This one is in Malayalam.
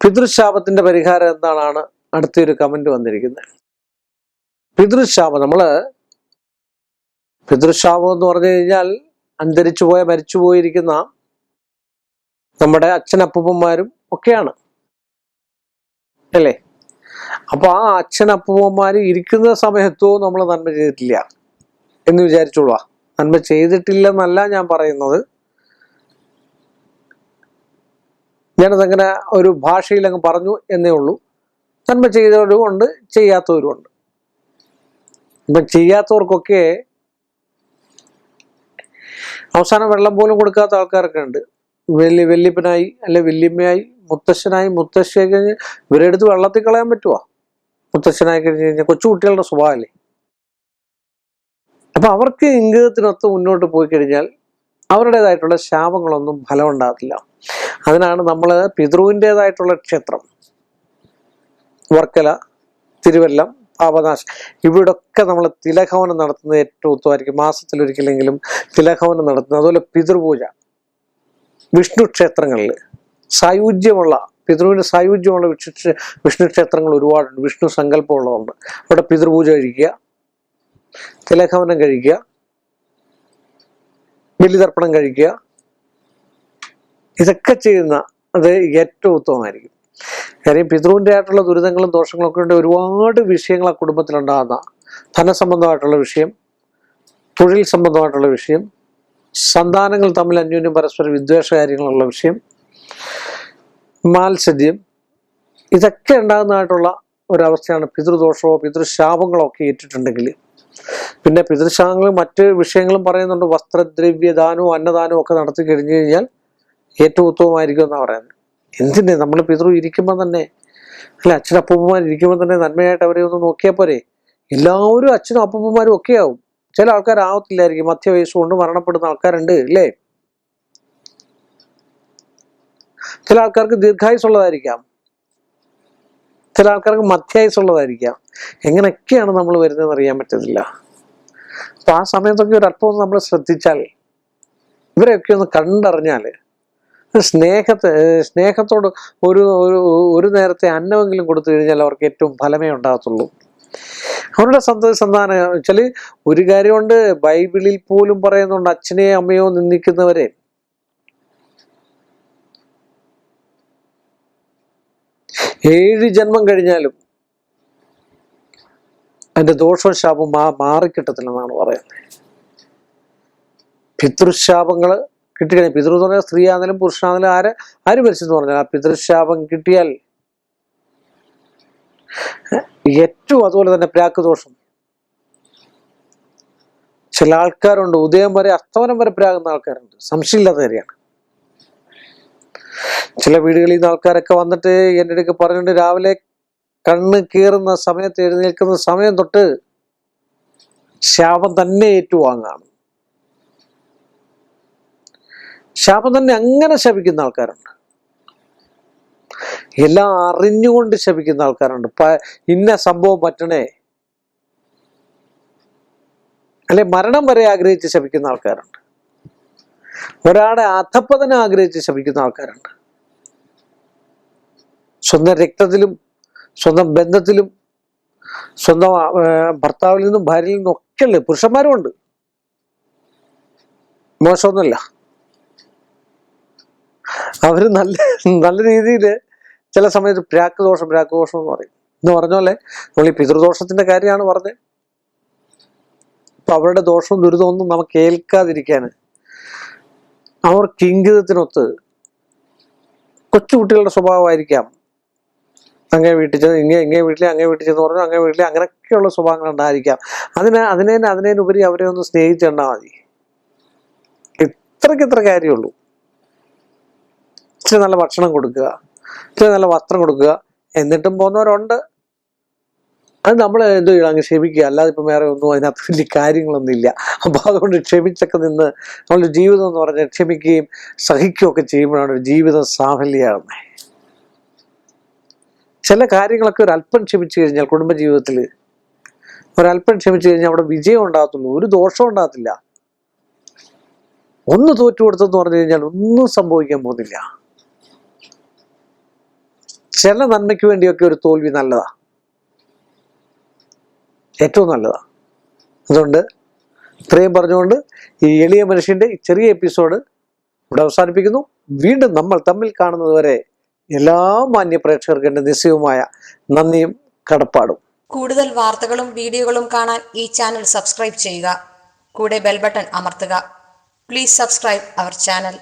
പിതൃശാപത്തിന്റെ പരിഹാരം എന്താണെന്നാണ് അടുത്തൊരു കമന്റ് വന്നിരിക്കുന്നത്. പിതൃശാപം നമ്മൾ പിതൃശാപം എന്ന് പറഞ്ഞു കഴിഞ്ഞാൽ അന്തരിച്ചു പോയ മരിച്ചു പോയിരിക്കുന്ന നമ്മുടെ അച്ഛനപ്പൂപ്പന്മാരും ഒക്കെയാണ്. അല്ലേ? അപ്പൊ ആ അച്ഛനപ്പൂപ്പന്മാർ ഇരിക്കുന്ന സമയത്തോ നമ്മൾ നന്മ ചെയ്തിട്ടില്ല എന്ന് വിചാരിച്ചോളൂ. നന്മ ചെയ്തിട്ടില്ലെന്നല്ല ഞാൻ പറയുന്നത്. ഞാനതങ്ങനെ ഒരു ഭാഷയിൽ അങ്ങ് പറഞ്ഞു എന്നേ ഉള്ളൂ. നന്മ ചെയ്തവരും ഉണ്ട് ഇപ്പം ചെയ്യാത്തവർക്കൊക്കെ അവസാനം വെള്ളം പോലും കൊടുക്കാത്ത ആൾക്കാരൊക്കെ ഉണ്ട്. വലിയ വല്യപ്പനായി അല്ലെ വല്യമ്മയായി മുത്തശ്ശനായി മുത്തശ്ശിയായി കഴിഞ്ഞ് ഇവരെ അടുത്ത് വെള്ളത്തിൽ കളയാൻ പറ്റുമോ മുത്തശ്ശനായി കഴിഞ്ഞ് കഴിഞ്ഞാൽ കൊച്ചുകുട്ടികളുടെ സ്വഭാവമല്ലേ? അപ്പൊ അവർക്ക് ഇംഗിതത്തിനൊത്ത് മുന്നോട്ട് പോയി കഴിഞ്ഞാൽ അവരുടേതായിട്ടുള്ള ശാപങ്ങളൊന്നും ഫലം ഉണ്ടാകത്തില്ല അതിനാണ് നമ്മൾ പിതൃവിന്റെതായിട്ടുള്ള ക്ഷേത്രം വർക്കല തിരുവല്ലം പാപനാശം ഇവിടൊക്കെ നമ്മൾ തിലഹവനം നടത്തുന്നത് ഏറ്റവും ഉത്തമമായിരിക്കും. മാസത്തിലൊരിക്കലെങ്കിലും തിലഹവനം നടത്തുന്നത്. അതുപോലെ പിതൃപൂജ വിഷ്ണു ക്ഷേത്രങ്ങളിൽ സായുജ്യമുള്ള പിതൃവിന് സായുജ്യമുള്ള വിഷ്ണു വിഷ്ണു ക്ഷേത്രങ്ങൾ ഒരുപാടുണ്ട്. വിഷ്ണു സങ്കല്പമുള്ളതുണ്ട്. അവിടെ പിതൃപൂജ കഴിക്കുക തിലഹവനം കഴിക്കുക ബലിതർപ്പണം കഴിക്കുക. ഇതൊക്കെ ചെയ്യുന്ന അത് ഏറ്റവും ഉത്തമമായിരിക്കും. കാര്യം പിതൃവിന്റെ ആയിട്ടുള്ള ദുരിതങ്ങളും ദോഷങ്ങളും ഒക്കെ ഉണ്ട്. ഒരുപാട് വിഷയങ്ങൾ ആ കുടുംബത്തിലുണ്ടാകുന്ന ധനസംബന്ധമായിട്ടുള്ള വിഷയം തൊഴിൽ സംബന്ധമായിട്ടുള്ള വിഷയം സന്താനങ്ങൾ തമ്മിൽ അന്യോന്യം പരസ്പര വിദ്വേഷ കാര്യങ്ങളുള്ള വിഷയം മാത്സര്യം ഇതൊക്കെ ഉണ്ടാകുന്നതായിട്ടുള്ള ഒരവസ്ഥയാണ് പിതൃദോഷമോ പിതൃശാപങ്ങളോ ഒക്കെ ഏറ്റിട്ടുണ്ടെങ്കിൽ പിന്നെ പിതൃശാങ്ങളും മറ്റ് വിഷയങ്ങളും പറയുന്നുണ്ട്. വസ്ത്രദ്രവ്യദാനവും അന്നദാനവും ഒക്കെ നടത്തി കഴിഞ്ഞു കഴിഞ്ഞാൽ ഏറ്റവും ഉത്തമമായിരിക്കും എന്നാണ് പറയുന്നത്. എന്തിനെ? നമ്മൾ പിതൃ ഇരിക്കുമ്പോൾ തന്നെ. അല്ല അച്ഛനും അപ്പൂപ്പന്മാർ ഇരിക്കുമ്പോൾ തന്നെ നന്മയായിട്ട് അവരെ ഒന്ന് നോക്കിയാൽ പോരെ. എല്ലാവരും അച്ഛനും അപ്പൂപ്പന്മാരും ഒക്കെ ആവും. ചില ആൾക്കാർ ആവത്തില്ലായിരിക്കും. മധ്യവയസ്സ് കൊണ്ട് മരണപ്പെടുന്ന ആൾക്കാരുണ്ട് അല്ലേ ചില ആൾക്കാർക്ക് ദീർഘായുസുള്ളതായിരിക്കാം ചില ആൾക്കാർക്ക് മധ്യായുസ് ഉള്ളതായിരിക്കാം എങ്ങനെയൊക്കെയാണ് നമ്മൾ വരുന്നതെന്ന് അറിയാൻ പറ്റത്തില്ല. അപ്പൊ ആ സമയത്തൊക്കെ ഒരു അല്പം നമ്മൾ ശ്രദ്ധിച്ചാൽ ഇവരെയൊക്കെ ഒന്ന് കണ്ടറിഞ്ഞാൽ സ്നേഹത്തെ സ്നേഹത്തോട് ഒരു ഒരു നേരത്തെ അന്നമെങ്കിലും കൊടുത്തു കഴിഞ്ഞാൽ അവർക്ക് ഏറ്റവും ഫലമേ ഉണ്ടാകത്തുള്ളൂ. അവരുടെ സന്ത സന്താന വെച്ചാൽ ഒരു കാര്യമുണ്ട് ബൈബിളിൽ പോലും പറയുന്നുണ്ട് അച്ഛനെയോ അമ്മയോ നിന്ദിക്കുന്നവരെ. ഏഴ് ജന്മം കഴിഞ്ഞാലും അതിന്റെ ദോഷവും ശാപവും മാ മാറിക്കിട്ടത്തില്ലെന്നാണ് പറയുന്നത്. പിതൃശാപങ്ങൾ കിട്ടിക്കഴിഞ്ഞാൽ പിതൃ എന്ന് പറഞ്ഞാൽ സ്ത്രീ ആണെങ്കിലും പുരുഷനാണെങ്കിലും ആര് ആര് മരിച്ചെന്ന് പറഞ്ഞാൽ ആ പിതൃശാപം കിട്ടിയാൽ ഏറ്റവും അതുപോലെ തന്നെ പ്രാക്ക് ദോഷം. ചില ആൾക്കാരുണ്ട് ഉദയം വരെ അസ്തമനം വരെ പ്രാകുന്ന ആൾക്കാരുണ്ട്. സംശയമില്ലാത്ത കാര്യമാണ്. ചില വീടുകളിൽ നിന്ന് ആൾക്കാരൊക്കെ വന്നിട്ട് എന്റെ അടുക്ക് പറഞ്ഞിട്ട് രാവിലെ കണ്ണ് കീറുന്ന സമയത്ത് എഴുന്നേൽക്കുന്ന സമയം തൊട്ട് ശാപം തന്നെ ഏറ്റുവാങ്ങാണ്. ശാപം തന്നെ അങ്ങനെ ശപിക്കുന്ന ആൾക്കാരുണ്ട്. എല്ലാം അറിഞ്ഞുകൊണ്ട് ശപിക്കുന്ന ആൾക്കാരുണ്ട്. ഇന്ന സംഭവം പറ്റണേ. അല്ലെ മരണം വരെ ആഗ്രഹിച്ച് ശപിക്കുന്ന ആൾക്കാരുണ്ട്. ഒരാളെ അധപ്പതനം ആഗ്രഹിച്ച് ശപിക്കുന്ന ആൾക്കാരുണ്ട്. സ്വന്തം രക്തത്തിലും സ്വന്തം ബന്ധത്തിലും സ്വന്തം ഭർത്താവിൽ നിന്നും ഭാര്യയിൽ നിന്നും ഒക്കെ ഉള്ളത് പുരുഷന്മാരും ഉണ്ട് മോശമൊന്നുമല്ല. അവർ നല്ല നല്ല രീതിയിൽ ചില സമയത്ത് പ്രാക്ക് ദോഷം പ്രാക്ക് ദോഷം എന്ന് പറയും. എന്ന് പറഞ്ഞ പോലെ നമ്മൾ ഈ പിതൃദോഷത്തിന്റെ കാര്യമാണ് പറഞ്ഞത്. അപ്പൊ അവരുടെ ദോഷവും ദുരിതവും ഒന്നും നമുക്ക് ഏൽക്കാതിരിക്കാൻ അവർക്ക് ഇംഗിതത്തിനൊത്ത് കൊച്ചുകുട്ടികളുടെ സ്വഭാവമായിരിക്കാം. അങ്ങേ വീട്ടിൽ ചെന്ന് ഇങ്ങേ ഇങ്ങേ വീട്ടിലെ അങ്ങേ വീട്ടിൽ ചെന്ന് പറഞ്ഞു അങ്ങേ വീട്ടിലെ അങ്ങനെയൊക്കെയുള്ള സ്വഭാവങ്ങൾ ഉണ്ടായിരിക്കാം. അതിന് അതിനെ അതിനേനുപരി അവരെ ഒന്ന് സ്നേഹിച്ചെണ്ണാൽ മതി. ഇത്രയ്ക്ക് ഇത്ര കാര്യമുള്ളൂ. ഇച്ചിരി നല്ല ഭക്ഷണം കൊടുക്കുക ഇച്ചിരി നല്ല വസ്ത്രം കൊടുക്കുക എന്നിട്ടും പോകുന്നവരുണ്ട്. അത് നമ്മൾ എന്ത് ചെയ്യണം അങ്ങ് ക്ഷമിക്കുക. അല്ലാതെ ഇപ്പം വേറെ ഒന്നും അതിനകത്ത് വലിയ കാര്യങ്ങളൊന്നും ഇല്ല അപ്പോൾ അതുകൊണ്ട് ക്ഷമിച്ചൊക്കെ നിന്ന് നമ്മളൊരു ജീവിതം എന്ന് പറഞ്ഞാൽ ക്ഷമിക്കുകയും സഹിക്കുകയൊക്കെ ചെയ്യുമ്പോഴാണ് ഒരു ജീവിതം സാഫല്യമാകുന്നത്. ചില കാര്യങ്ങളൊക്കെ ഒരു അല്പം ക്ഷമിച്ചു കഴിഞ്ഞാൽ കുടുംബജീവിതത്തിൽ ഒരല്പം ക്ഷമിച്ചു കഴിഞ്ഞാൽ അവിടെ വിജയം ഉണ്ടാകത്തുള്ളൂ ഒരു ദോഷവും ഉണ്ടാകത്തില്ല. ഒന്ന് തോറ്റു കൊടുത്തെന്ന് പറഞ്ഞു കഴിഞ്ഞാൽ ഒന്നും സംഭവിക്കാൻ പോകുന്നില്ല. ചില നന്മയ്ക്ക് വേണ്ടിയൊക്കെ ഒരു തോൽവി നല്ലതാ. ഏറ്റവും നല്ലതാ. അതുകൊണ്ട് ഇത്രയും പറഞ്ഞുകൊണ്ട് ഈ എളിയ മനുഷ്യന്റെ ചെറിയ എപ്പിസോഡ് ഇവിടെ അവസാനിപ്പിക്കുന്നു. വീണ്ടും നമ്മൾ തമ്മിൽ കാണുന്നത് വരെ എല്ലാ മാന്യ പ്രേക്ഷകർക്കും എന്റെ നിശ്ചയവുമായ നന്ദിയും കടപ്പാടും. കൂടുതൽ വാർത്തകളും വീഡിയോകളും കാണാൻ ഈ ചാനൽ സബ്സ്ക്രൈബ് ചെയ്യുക. കൂടെ ബെൽബട്ടൺ അമർത്തുക. Please subscribe our channel